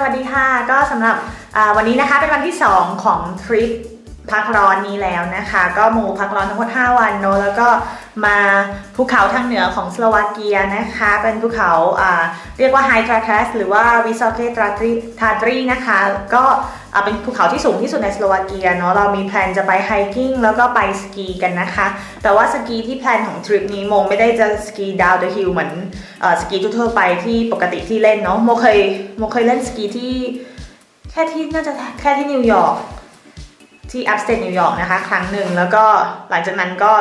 สวัสดีค่ะ ก็สำหรับวันนี้นะคะเป็นวันที่ 2 ของทริป พักร้อนนี้แล้วนะคะ ก็หมูพักร้อนทั้งหมด 5 วันเนอะแล้วก็มาภูเขาทางเหนือของสโลวาเกียนะคะ เป็นภูเขาอ่าเรียกว่าไฮทราคัสหรือว่าวิซอเกตราตรีทาตรีนะคะ ก็อ่าเป็นภูเขาที่สูงที่สุดในสโลวาเกียเนาะเรามีแพลนจะไปไฮกิ้งแล้วก็ไปสกีกันนะคะ แต่ว่าสกีที่แพลนของทริปนี้โมไม่ได้จะสกีดาวเดอะฮิลเหมือนอ่อสกีทั่วไปที่ปกติที่เล่นเนาะโมเคยโมเคยเล่นสกีที่แค่ที่น่าจะแค่ที่นิวยอร์ก ที่อัพสเตทนิวยอร์กนะคะ ครั้งหนึ่งแล้วก็หลังจากนั้นก็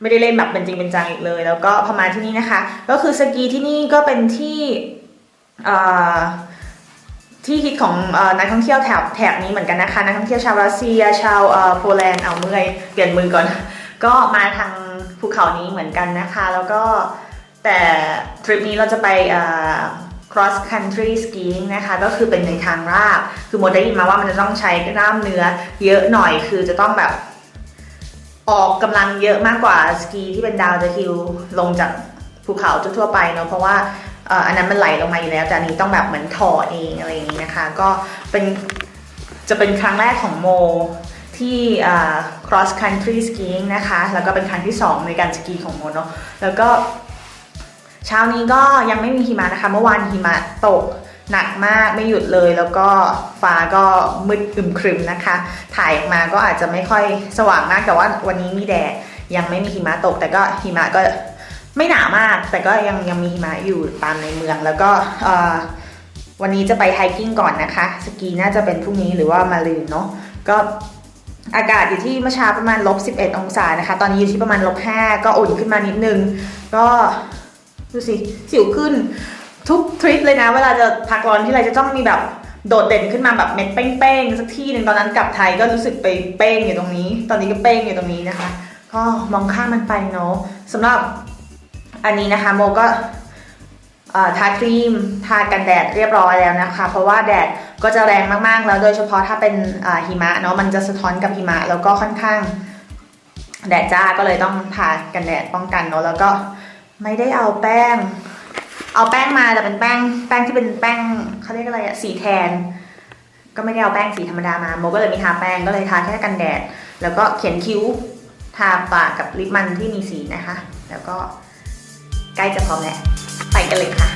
ไม่ได้เล่นแบบเป็นจริงเป็นจังอีกเลย แล้วก็พอมาที่นี่นะคะ ก็คือสกีที่นี่ก็เป็นที่ที่ฮิตของอนักท่องเที่ยวแถบแถบนี้เหมือนกันนะคะ นักท่องเที่ยวชาวรัสเซีย ชาวโปแลนด์เอาเมื่อยเปลี่ยนมือก่อน ก็มาทางภูเขานี้เหมือนกันนะคะ แล้วก็แต่ทริปนี้เราจะไปอ cross country skiing นะคะ ก็คือเป็นในทางราบ คือโมได้ยินมาว่ามันจะต้องใช้กล้ามเนื้อเยอะหน่อย คือจะต้องแบบออกกำลังเยอะมากกว่าสกีที่เป็นดาวเดอะฮิลลงจากภูเขาทั่วไปเนาะ เพราะว่าอันนั้นมันไหลลงมาอยู่แล้ว แต่อันนี้ต้องแบบเหมือนถอเองอะไรอย่างนี้นะคะ ก็เป็นจะเป็นครั้งแรกของโมที่ cross country skiing นะคะ แล้วก็เป็นครั้งที่ 2 ในการสกีของโมเนาะ แล้วก็ เช้านี้ก็ยังไม่มีหิมะนะคะ เมื่อวานหิมะตกหนักมากไม่หยุดเลยแล้วก็ฟ้าก็มืดอึมครึมนะคะ ถ่ายออกมาก็อาจจะไม่ค่อยสว่างมากแต่ว่าวันนี้มีแดดยังไม่มีหิมะตก แต่ก็หิมะก็ไม่หนามาก แต่ก็ยังยังมีหิมะอยู่ตามในเมือง แล้วก็วันนี้จะไปไฮกิ้งก่อนนะคะ สกีน่าจะเป็นพรุ่งนี้หรือว่ามาลืนเนาะก็อากาศอยู่ที่เมื่อเช้าประมาณลบ11 องศานะคะ ตอนนี้อยู่ที่ประมาณลบ5ก็อุ่นขึ้นมานิดนึง ก็ ดูสิ สิวขึ้น ทุกทริปเลยนะ เวลาจะพักร้อนที่ไรจะต้องมีแบบโดดเด่นขึ้นมาแบบเม็ดเป้งๆสักที่หนึ่งตอนนั้นกลับไทยก็รู้สึกไปเป้งอยู่ตรงนี้ ตอนนี้ก็เป้งอยู่ตรงนี้นะคะ ก็มองข้ามมันไปเนาะสำหรับอันนี้นะคะโมก็ทาครีมทากันแดดเรียบร้อยแล้วนะคะ เพราะว่าแดดก็จะแรงมากๆ แล้วโดยเฉพาะถ้าเป็นหิมะเนาะมันจะสะท้อนกับหิมะแล้วก็ค่อนข้าง แดดจ้าก็เลยต้องทากันแดดป้องกันเนาะแล้วก็ ไม่ได้เอาแป้ง เอาแป้งมาแต่เป็นแป้ง แป้งที่เป็นแป้งเขาเรียกอะไรอะสีแทน ก็ไม่ได้เอาแป้งสีธรรมดามาโมก็เลยมีทาแป้งก็เลยทาแค่กันแดด แล้วก็เขียนคิ้ว ทาปากกับลิปมันที่มีสีนะคะ แล้วก็ใกล้จะพร้อมแล้วไปกันเลยค่ะ